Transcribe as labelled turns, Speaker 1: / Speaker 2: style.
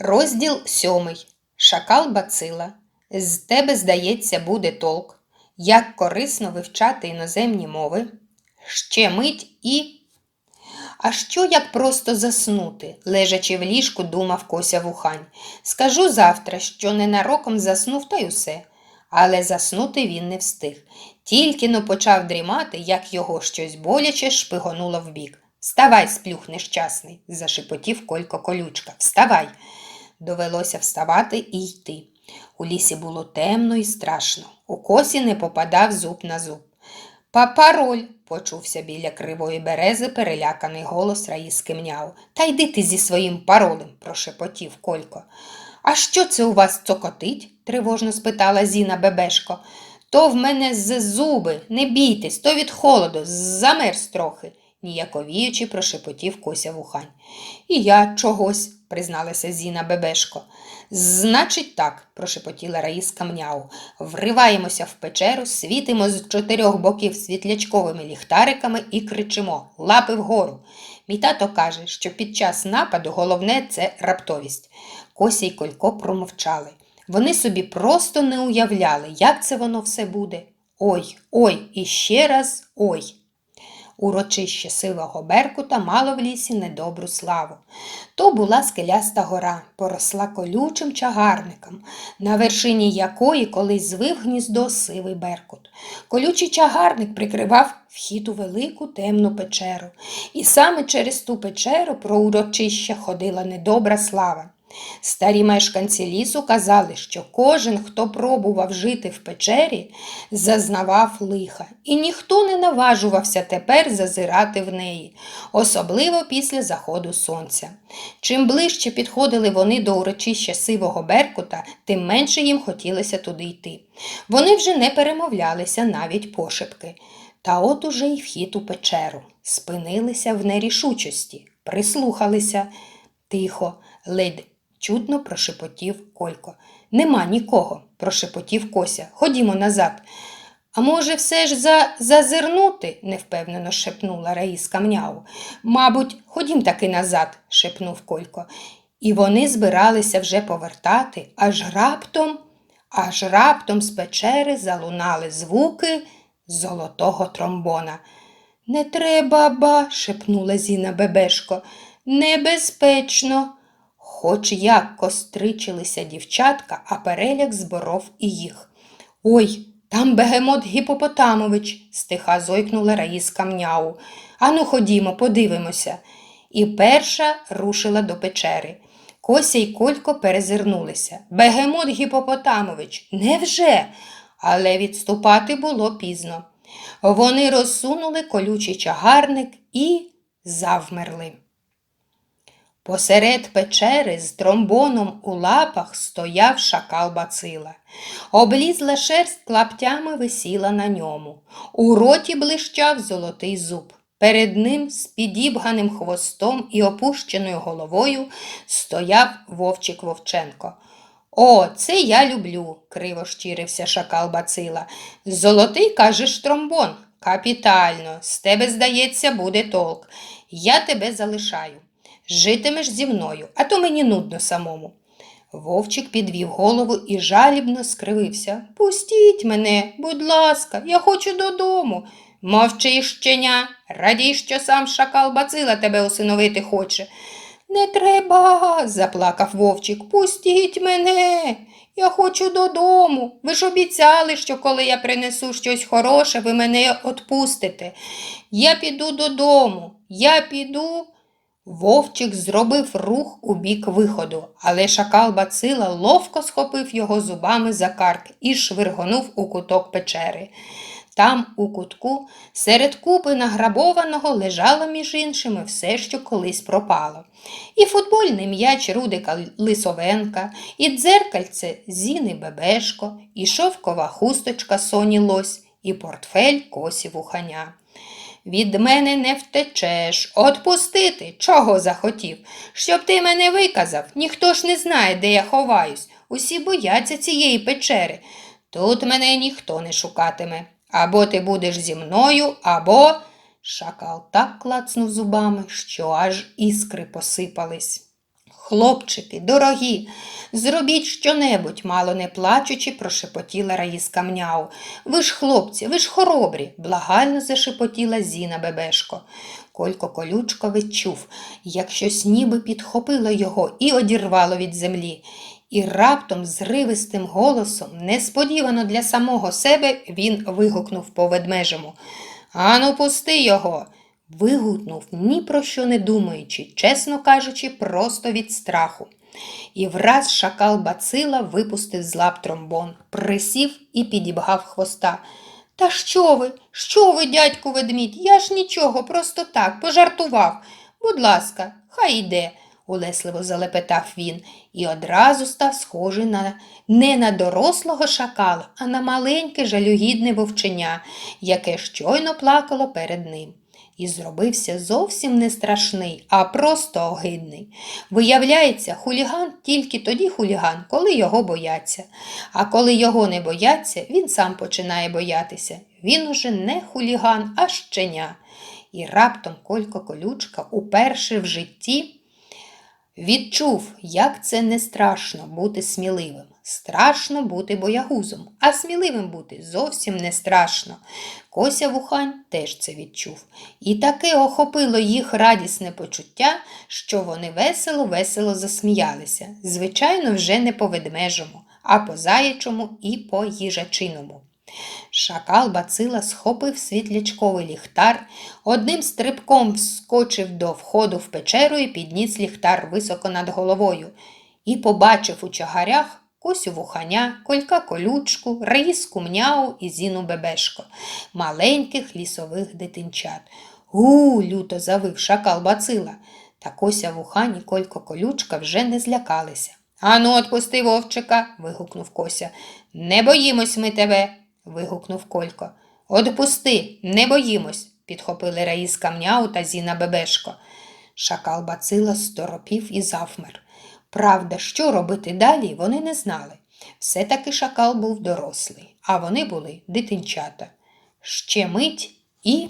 Speaker 1: Розділ сьомий. Шакал бацила. З тебе, здається, буде толк. Як корисно вивчати іноземні мови. Ще мить і. А що як просто заснути? лежачи в ліжку, думав Кося вухань. Скажу завтра, що ненароком заснув та й усе. Але заснути він не встиг. Тільки но почав дрімати, як його щось боляче шпигонуло вбік. Вставай, сплюх нещасний, зашепотів Колько колючка. Вставай. Довелося вставати і йти. У лісі було темно і страшно. У косі не попадав зуб на зуб. Папароль, почувся біля кривої берези переляканий голос Раїски Мняу. Та йди ти зі своїм паролем, прошепотів Колько. А що це у вас цокотить? тривожно спитала Зіна Бебешко. То в мене з зуби, не бійтесь, то від холоду, замерз трохи, ніяковіючи прошепотів Кося вухань. І я чогось, призналася Зіна Бебешко. Значить так, прошепотіла Раїска Мняу. Вриваємося в печеру, світимо з чотирьох боків світлячковими ліхтариками і кричимо Лапи вгору. Мій тато каже, що під час нападу головне це раптовість. Кося й Колько промовчали. Вони собі просто не уявляли, як це воно все буде. Ой, ой, і ще раз ой. Урочище сивого Беркута мало в лісі недобру славу. То була скеляста гора, поросла колючим чагарником, на вершині якої колись звив гніздо сивий Беркут. Колючий чагарник прикривав вхід у велику темну печеру, і саме через ту печеру про урочище ходила недобра слава. Старі мешканці лісу казали, що кожен, хто пробував жити в печері, зазнавав лиха, і ніхто не наважувався тепер зазирати в неї, особливо після заходу сонця. Чим ближче підходили вони до урочища сивого Беркута, тим менше їм хотілося туди йти. Вони вже не перемовлялися навіть пошепки. Та от уже й вхід у печеру, спинилися в нерішучості, прислухалися. Тихо, ледь чутно прошепотів Колько. Нема нікого, прошепотів Кося. Ходімо назад. А може, все ж за... зазирнути? невпевнено шепнула Раїска Мняу. Мабуть, ходім таки назад, шепнув Колько. І вони збиралися вже повертати, аж раптом, аж раптом з печери залунали звуки золотого тромбона. Не треба ба, шепнула Зіна Бебешко. Небезпечно. Хоч як костричилися дівчатка, а переляк зборов і їх. Ой, там бегемот Гіпопотамович, стиха зойкнула Раїска Мняу. Ану, ходімо, подивимося. І перша рушила до печери. Кося й Колько перезирнулися. Бегемот Гіпопотамович, невже? Але відступати було пізно. Вони розсунули колючий чагарник і завмерли. Посеред печери з тромбоном у лапах стояв шакал бацила. Облізла шерсть клаптями висіла на ньому. У роті блищав золотий зуб. Перед ним з підібганим хвостом і опущеною головою стояв вовчик Вовченко. О, це я люблю, криво щирився шакал бацила. Золотий, кажеш, тромбон. Капітально, з тебе, здається, буде толк. Я тебе залишаю. Житимеш зі мною, а то мені нудно самому. Вовчик підвів голову і жалібно скривився. Пустіть мене, будь ласка, я хочу додому. Мовчи, щеня, радій, що сам шакал бацила тебе усиновити хоче. Не треба, заплакав вовчик. Пустіть мене. Я хочу додому. Ви ж обіцяли, що коли я принесу щось хороше, ви мене отпустите. Я піду додому, я піду. Вовчик зробив рух у бік виходу, але шакал бацила ловко схопив його зубами за карк і швиргонув у куток печери. Там, у кутку, серед купи награбованого лежало між іншими все, що колись пропало. І футбольний м'яч Рудика Лисовенка, і дзеркальце Зіни Бебешко, і шовкова хусточка Соні Лось, і портфель Косі Вуханя. Від мене не втечеш. Отпустити, чого захотів. Щоб ти мене виказав, ніхто ж не знає, де я ховаюсь. Усі бояться цієї печери. Тут мене ніхто не шукатиме. Або ти будеш зі мною, або. Шакал так клацнув зубами, що аж іскри посипались. Хлопчики, дорогі, зробіть щонебудь, мало не плачучи, прошепотіла Раїска Мняу. Ви ж хлопці, ви ж хоробрі, благально зашепотіла Зіна Бебешко. Колько колючко відчув, як щось ніби підхопило його і одірвало від землі. І раптом зривистим голосом, несподівано для самого себе, він вигукнув по ведмежому. Ану, пусти його. Вигукнув, ні про що не думаючи, чесно кажучи, просто від страху. І враз шакал бацила випустив з лап тромбон, присів і підібгав хвоста. Та що ви? Що ви, дядьку ведмідь? Я ж нічого, просто так, пожартував. Будь ласка, хай йде, улесливо залепетав він, і одразу став схожий на не на дорослого шакала, а на маленьке жалюгідне вовченя, яке щойно плакало перед ним. І зробився зовсім не страшний, а просто огидний. Виявляється, хуліган тільки тоді хуліган, коли його бояться. А коли його не бояться, він сам починає боятися. Він уже не хуліган, а щеня. І раптом Колько Колючка уперше в житті відчув, як це не страшно бути сміливим. Страшно бути боягузом, а сміливим бути зовсім не страшно. Кося Вухань теж це відчув. І таке охопило їх радісне почуття, що вони весело-весело засміялися. Звичайно, вже не по ведмежому, а по заячому і по їжачиному. Шакал бацила схопив світлячковий ліхтар, одним стрибком вскочив до входу в печеру і підніс ліхтар високо над головою і побачив у чагарях Косю вуханя, колька колючку, раїску мняу і зіну бебешко, маленьких лісових дитинчат. Гу, люто завив шакал бацила. Та кося вухань і колько колючка вже не злякалися. Ану, отпусти вовчика. вигукнув кося. Не боїмось ми тебе. Вигукнув Колько. Отпусти, не боїмось, підхопили Раїс Камняу та Зіна Бебешко. Шакал бацила сторопів і завмер. Правда, що робити далі, вони не знали. Все-таки шакал був дорослий, а вони були дитинчата. Ще мить і